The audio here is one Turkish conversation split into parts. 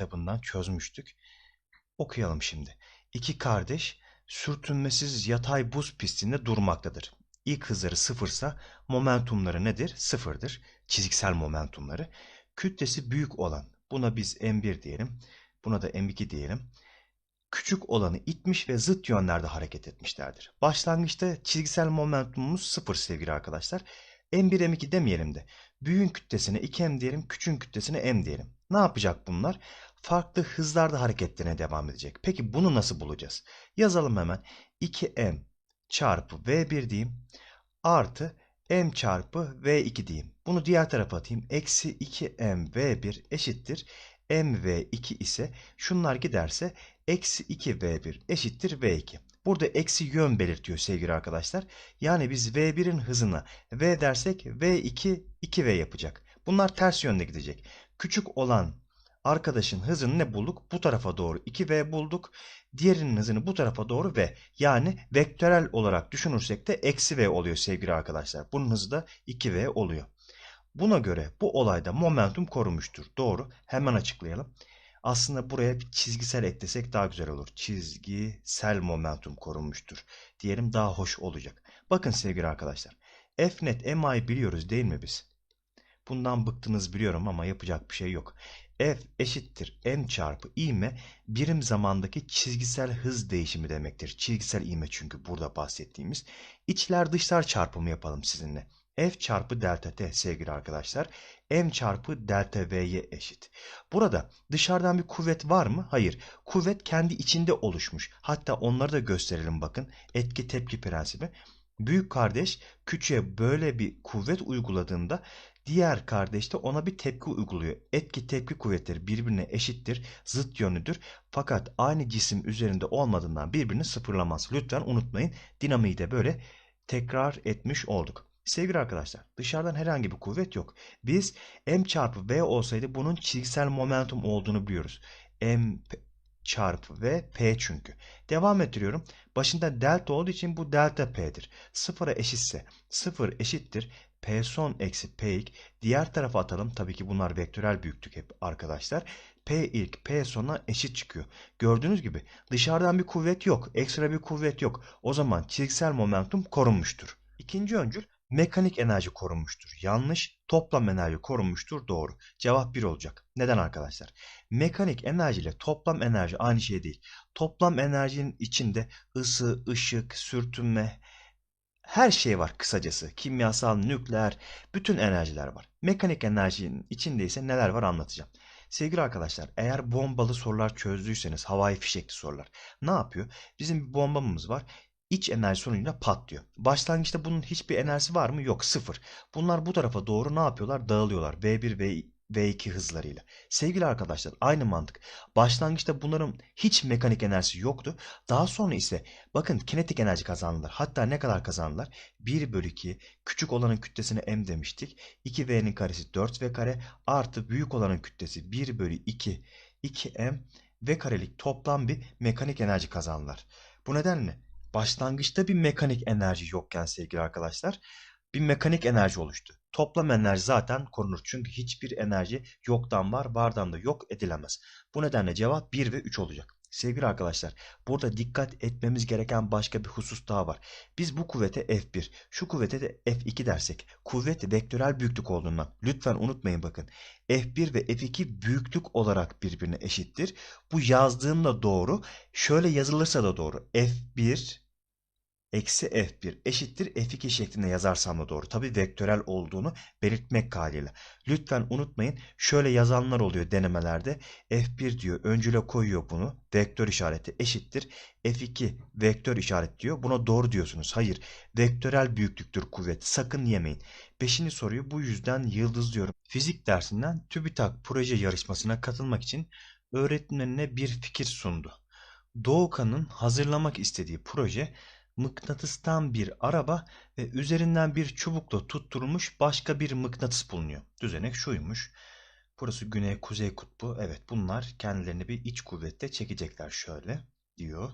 kitabından çözmüştük. Okuyalım şimdi. İki kardeş sürtünmesiz yatay buz pistinde durmaktadır. İlk hızları sıfırsa momentumları nedir? Sıfırdır. Çiziksel momentumları. Kütlesi büyük olan buna biz M1 diyelim. Buna da M2 diyelim. Küçük olanı itmiş ve zıt yönlerde hareket etmişlerdir. Başlangıçta çizgisel momentumumuz sıfır sevgili arkadaşlar. M1 M2 demeyelim de büyüğün kütlesine 2M diyelim, küçüğün kütlesine M diyelim. Ne yapacak bunlar? Farklı hızlarda hareketlerine devam edecek. Peki bunu nasıl bulacağız? Yazalım hemen. 2M çarpı V1 diyeyim. Artı M çarpı V2 diyeyim. Bunu diğer tarafa atayım. Eksi 2M V1 eşittir. M V2 ise şunlar giderse eksi 2 V1 eşittir V2. Burada eksi yön belirtiyor sevgili arkadaşlar. Yani biz V1'in hızına V dersek V2 2V yapacak. Bunlar ters yönde gidecek. Küçük olan arkadaşın hızını ne bulduk? Bu tarafa doğru 2V bulduk. Diğerinin hızını bu tarafa doğru V. Yani vektörel olarak düşünürsek de eksi V oluyor sevgili arkadaşlar. Bunun hızı da 2V oluyor. Buna göre bu olayda momentum korunmuştur. Doğru. Hemen açıklayalım. Aslında buraya bir çizgisel eklesek daha güzel olur. Çizgisel momentum korunmuştur. Diyelim daha hoş olacak. Bakın sevgili arkadaşlar. F net MI biliyoruz değil mi biz? Bundan bıktınız biliyorum ama yapacak bir şey yok. F eşittir m çarpı ivme birim zamandaki çizgisel hız değişimi demektir. Çizgisel ivme çünkü burada bahsettiğimiz. İçler dışlar çarpımı yapalım sizinle. F çarpı delta t sevgili arkadaşlar m çarpı delta v'ye eşit. Burada dışarıdan bir kuvvet var mı? Hayır. Kuvvet kendi içinde oluşmuş. Hatta onları da gösterelim bakın. Etki tepki prensibi. Büyük kardeş küçüğe böyle bir kuvvet uyguladığında diğer kardeş de ona bir tepki uyguluyor. Etki tepki kuvvetleri birbirine eşittir, zıt yönlüdür. Fakat aynı cisim üzerinde olmadığından birbirini sıfırlamaz. Lütfen unutmayın. Dinamiği de böyle tekrar etmiş olduk. Sevgili arkadaşlar dışarıdan herhangi bir kuvvet yok. Biz m çarpı v olsaydı bunun çizgisel momentum olduğunu biliyoruz. m çarpı v p çünkü. Devam ettiriyorum. Başında delta olduğu için bu delta p'dir. Sıfıra eşitse sıfır eşittir. P son eksi P ilk. Diğer tarafa atalım. Tabii ki bunlar vektörel büyüklük hep arkadaşlar. P ilk P sona eşit çıkıyor. Gördüğünüz gibi dışarıdan bir kuvvet yok. Ekstra bir kuvvet yok. O zaman çizgisel momentum korunmuştur. İkinci öncül mekanik enerji korunmuştur. Yanlış. Toplam enerji korunmuştur. Doğru. Cevap 1 olacak. Neden arkadaşlar? Mekanik enerji ile toplam enerji aynı şey değil. Toplam enerjinin içinde ısı, ışık, sürtünme, her şey var kısacası. Kimyasal, nükleer, bütün enerjiler var. Mekanik enerjinin içinde ise neler var anlatacağım. Sevgili arkadaşlar eğer bombalı sorular çözdüyseniz havai fişekli sorular ne yapıyor? Bizim bir bombamız var. İç enerji sonucunda patlıyor. Başlangıçta bunun hiçbir enerjisi var mı? Yok sıfır. Bunlar bu tarafa doğru ne yapıyorlar? Dağılıyorlar. V1 ve V2 hızlarıyla. Sevgili arkadaşlar aynı mantık. Başlangıçta bunların hiç mekanik enerjisi yoktu. Daha sonra ise bakın kinetik enerji kazandılar. Hatta ne kadar kazandılar? 1 bölü 2 küçük olanın kütlesine m demiştik. 2v'nin karesi 4v kare artı büyük olanın kütlesi 1 bölü 2 2m v karelik toplam bir mekanik enerji kazandılar. Bu nedenle başlangıçta bir mekanik enerji yokken sevgili arkadaşlar bir mekanik enerji oluştu. Toplam enerji zaten korunur. Çünkü hiçbir enerji yoktan var, vardan da yok edilemez. Bu nedenle cevap 1 ve 3 olacak. Sevgili arkadaşlar, burada dikkat etmemiz gereken başka bir husus daha var. Biz bu kuvvete F1, şu kuvvete de F2 dersek, kuvvet vektörel büyüklük olduğundan, lütfen unutmayın bakın, F1 ve F2 büyüklük olarak birbirine eşittir. Bu yazdığımda doğru, şöyle yazılırsa da doğru. F1 eksi f1 eşittir f2 şeklinde yazarsam da doğru. Tabi vektörel olduğunu belirtmek kaydıyla. Lütfen unutmayın şöyle yazanlar oluyor denemelerde. f1 diyor öncüle koyuyor bunu. Vektör işareti eşittir. f2 vektör işaret diyor. Buna doğru diyorsunuz. Hayır vektörel büyüklüktür kuvvet. Sakın yemeyin. Beşinci soruyu bu yüzden yıldızlıyorum. Fizik dersinden TÜBİTAK proje yarışmasına katılmak için öğretmenine bir fikir sundu. Doğukan'ın hazırlamak istediği proje mıknatıstan bir araba ve üzerinden bir çubukla tutturulmuş başka bir mıknatıs bulunuyor. Düzenek şuymuş. Burası güney kuzey kutbu. Evet bunlar kendilerini bir iç kuvvetle çekecekler şöyle diyor.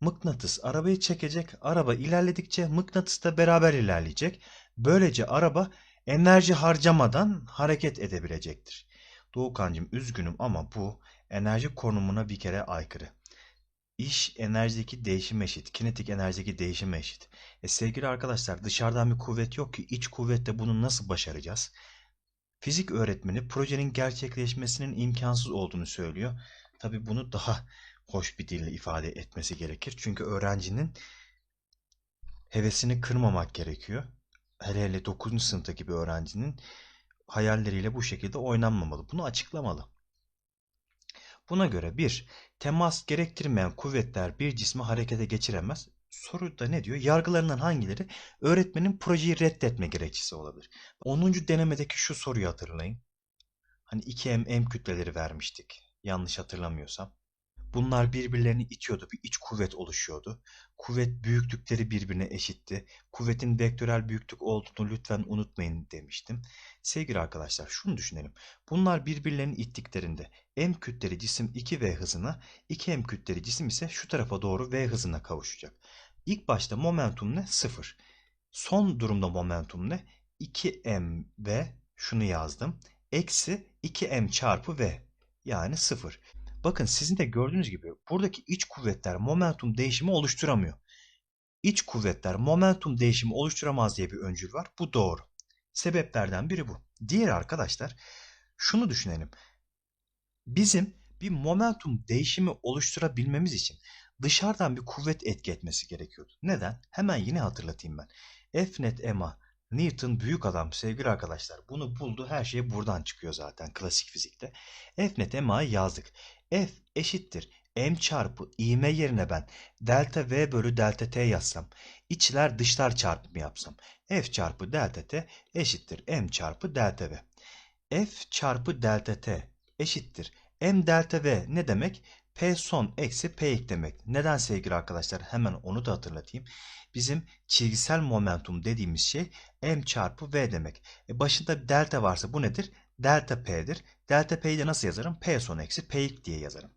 Mıknatıs arabayı çekecek. Araba ilerledikçe mıknatıs da beraber ilerleyecek. Böylece araba enerji harcamadan hareket edebilecektir. Doğukancım üzgünüm ama bu enerji konumuna bir kere aykırı. İş enerjideki değişime eşit. Kinetik enerjideki değişime eşit. E sevgili arkadaşlar dışarıdan bir kuvvet yok ki iç kuvvetle bunu nasıl başaracağız? Fizik öğretmeni projenin gerçekleşmesinin imkansız olduğunu söylüyor. Tabii bunu daha hoş bir dille ifade etmesi gerekir. Çünkü öğrencinin hevesini kırmamak gerekiyor. Hele hele 9. sınıftaki bir öğrencinin hayalleriyle bu şekilde oynanmamalı. Bunu açıklamalı. Buna göre bir, temas gerektirmeyen kuvvetler bir cismi harekete geçiremez. Soruda ne diyor? Yargılarından hangileri öğretmenin projeyi reddetme gerekçesi olabilir? 10. denemedeki şu soruyu hatırlayın. Hani 2M M kütleleri vermiştik. Yanlış hatırlamıyorsam. Bunlar birbirlerini itiyordu. Bir iç kuvvet oluşuyordu. Kuvvet büyüklükleri birbirine eşitti. Kuvvetin vektörel büyüklük olduğunu lütfen unutmayın demiştim. Sevgili arkadaşlar şunu düşünelim. Bunlar birbirlerini ittiklerinde m kütleli cisim 2v hızına, 2m kütleli cisim ise şu tarafa doğru v hızına kavuşacak. İlk başta momentum ne? 0. Son durumda momentum ne? 2m v şunu yazdım. Eksi 2m çarpı v yani 0. Bakın sizin de gördüğünüz gibi buradaki iç kuvvetler momentum değişimi oluşturamıyor. İç kuvvetler momentum değişimi oluşturamaz diye bir öncül var. Bu doğru. Sebeplerden biri bu. Diğer arkadaşlar şunu düşünelim. Bizim bir momentum değişimi oluşturabilmemiz için dışarıdan bir kuvvet etki etmesi gerekiyordu. Neden? Hemen yine hatırlatayım ben. F net Emma Newton büyük adam sevgili arkadaşlar. Bunu buldu. Her şey buradan çıkıyor zaten klasik fizikte. F net Emma'yı yazdık. F eşittir m çarpı ivme yerine ben delta v bölü delta t yazsam. içler dışlar çarpımı yapsam. F çarpı delta t eşittir m çarpı delta v. F çarpı delta t eşittir. M delta V ne demek? P son eksi P ilk demek. Neden sevgili arkadaşlar? Hemen onu da hatırlatayım. Bizim çizgisel momentum dediğimiz şey M çarpı V demek. E başında delta varsa bu nedir? Delta P'dir. Delta P'yi de nasıl yazarım? P son eksi P ilk diye yazarım.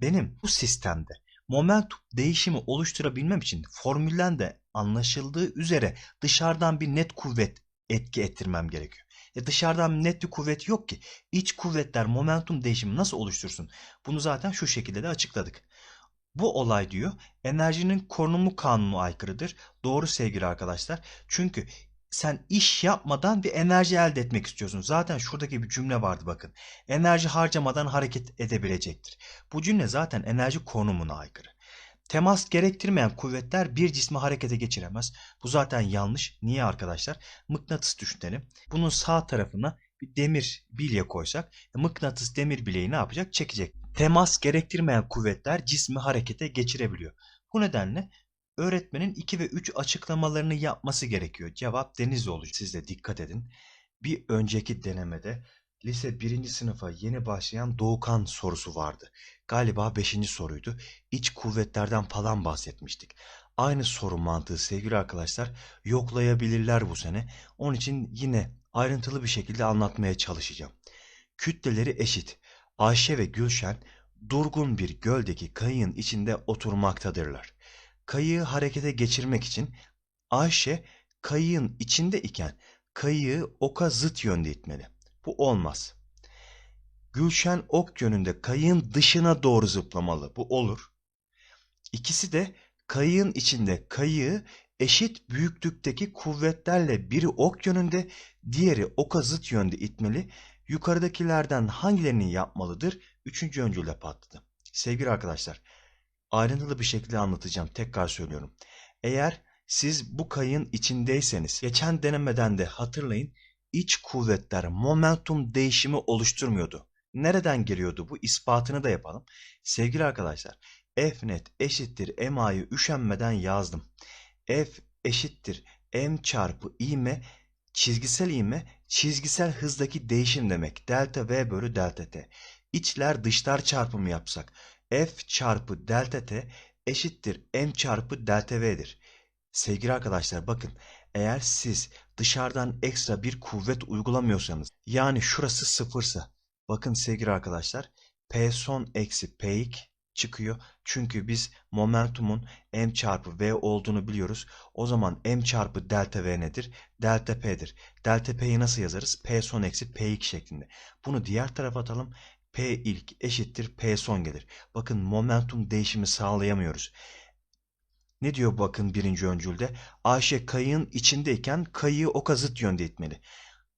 Benim bu sistemde momentum değişimi oluşturabilmem için formülden de anlaşıldığı üzere dışarıdan bir net kuvvet etki ettirmem gerekiyor. E dışarıdan net bir kuvvet yok ki. İç kuvvetler momentum değişimi nasıl oluştursun? Bunu zaten şu şekilde de açıkladık. Bu olay diyor enerjinin korunumu kanunu aykırıdır. Doğru sevgili arkadaşlar. Çünkü sen iş yapmadan bir enerji elde etmek istiyorsun. Zaten şuradaki bir cümle vardı bakın. Enerji harcamadan hareket edebilecektir. Bu cümle zaten enerji konumuna aykırı. Temas gerektirmeyen kuvvetler bir cismi harekete geçiremez. Bu zaten yanlış. Niye arkadaşlar? Mıknatıs düşünelim. Bunun sağ tarafına bir demir bilye koysak e, mıknatıs demir bileği ne yapacak? Çekecek. Temas gerektirmeyen kuvvetler cismi harekete geçirebiliyor. Bu nedenle öğretmenin 2 ve 3 açıklamalarını yapması gerekiyor. Cevap deniz olacak. Siz de dikkat edin. Bir önceki denemede lise 1. sınıfa yeni başlayan Doğukan sorusu vardı. Galiba 5. soruydu. İç kuvvetlerden falan bahsetmiştik. Aynı soru mantığı sevgili arkadaşlar yoklayabilirler bu sene. Onun için yine ayrıntılı bir şekilde anlatmaya çalışacağım. Kütleleri eşit. Ayşe ve Gülşen durgun bir göldeki kayığın içinde oturmaktadırlar. Kayığı harekete geçirmek için Ayşe kayığın içinde iken kayığı oka zıt yönde itmeli. Bu olmaz. Gülşen ok yönünde kayığın dışına doğru zıplamalı. Bu olur. İkisi de kayığın içinde kayığı eşit büyüklükteki kuvvetlerle biri ok yönünde, diğeri oka zıt yönde itmeli. Yukarıdakilerden hangilerini yapmalıdır? Üçüncü öncüyle patladı. Sevgili arkadaşlar, ayrıntılı bir şekilde anlatacağım. Tekrar söylüyorum. Eğer siz bu kayığın içindeyseniz, geçen denemeden de hatırlayın, iç kuvvetler momentum değişimi oluşturmuyordu. Nereden geliyordu bu? İspatını da yapalım. Sevgili arkadaşlar, F net eşittir MA'yı üşenmeden yazdım. F eşittir M çarpı ivme çizgisel ivme çizgisel hızdaki değişim demek. Delta V bölü delta T. İçler dışlar çarpımı yapsak F çarpı delta T eşittir M çarpı delta V'dir. Sevgili arkadaşlar bakın eğer siz dışarıdan ekstra bir kuvvet uygulamıyorsanız yani şurası sıfırsa bakın sevgili arkadaşlar P son eksi P çıkıyor. Çünkü biz momentumun m çarpı v olduğunu biliyoruz. O zaman m çarpı delta v nedir? Delta p'dir. Delta p'yi nasıl yazarız? p son eksi p2 şeklinde. Bunu diğer tarafa atalım. P ilk eşittir P son gelir. Bakın momentum değişimi sağlayamıyoruz. Ne diyor bakın birinci öncülde? Ayşe kayığın içindeyken kayığı oka zıt yönde itmeli.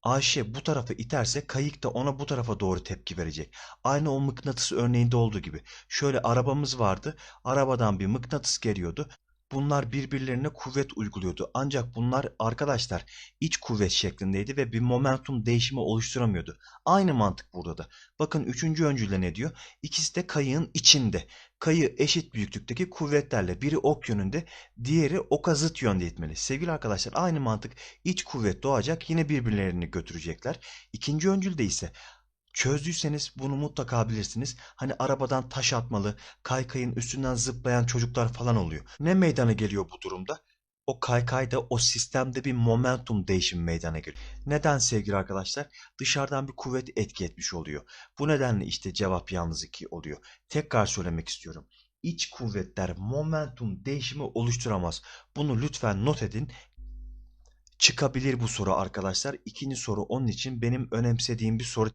Ayşe bu tarafa iterse kayık da ona bu tarafa doğru tepki verecek. Aynı o mıknatıs örneğinde olduğu gibi. Şöyle arabamız vardı. Arabadan bir mıknatıs geliyordu. Bunlar birbirlerine kuvvet uyguluyordu. Ancak bunlar arkadaşlar iç kuvvet şeklindeydi ve bir momentum değişimi oluşturamıyordu. Aynı mantık burada da. Bakın üçüncü öncülde ne diyor? İkisi de kayığın içinde. Kayı eşit büyüklükteki kuvvetlerle biri ok yönünde, diğeri oka zıt yönde itmeli. Sevgili arkadaşlar aynı mantık iç kuvvet doğacak yine birbirlerini götürecekler. İkinci öncülde ise çözdüyseniz bunu mutlaka bilirsiniz. Hani arabadan taş atmalı, kaykayın üstünden zıplayan çocuklar falan oluyor. Ne meydana geliyor bu durumda? O kaykayda o sistemde bir momentum değişimi meydana geliyor. Neden sevgili arkadaşlar? Dışarıdan bir kuvvet etki etmiş oluyor. Bu nedenle işte cevap yalnız 2 oluyor. Tekrar söylemek istiyorum. İç kuvvetler momentum değişimi oluşturamaz. Bunu lütfen not edin. Çıkabilir bu soru arkadaşlar. İkinci soru onun için benim önemsediğim bir soru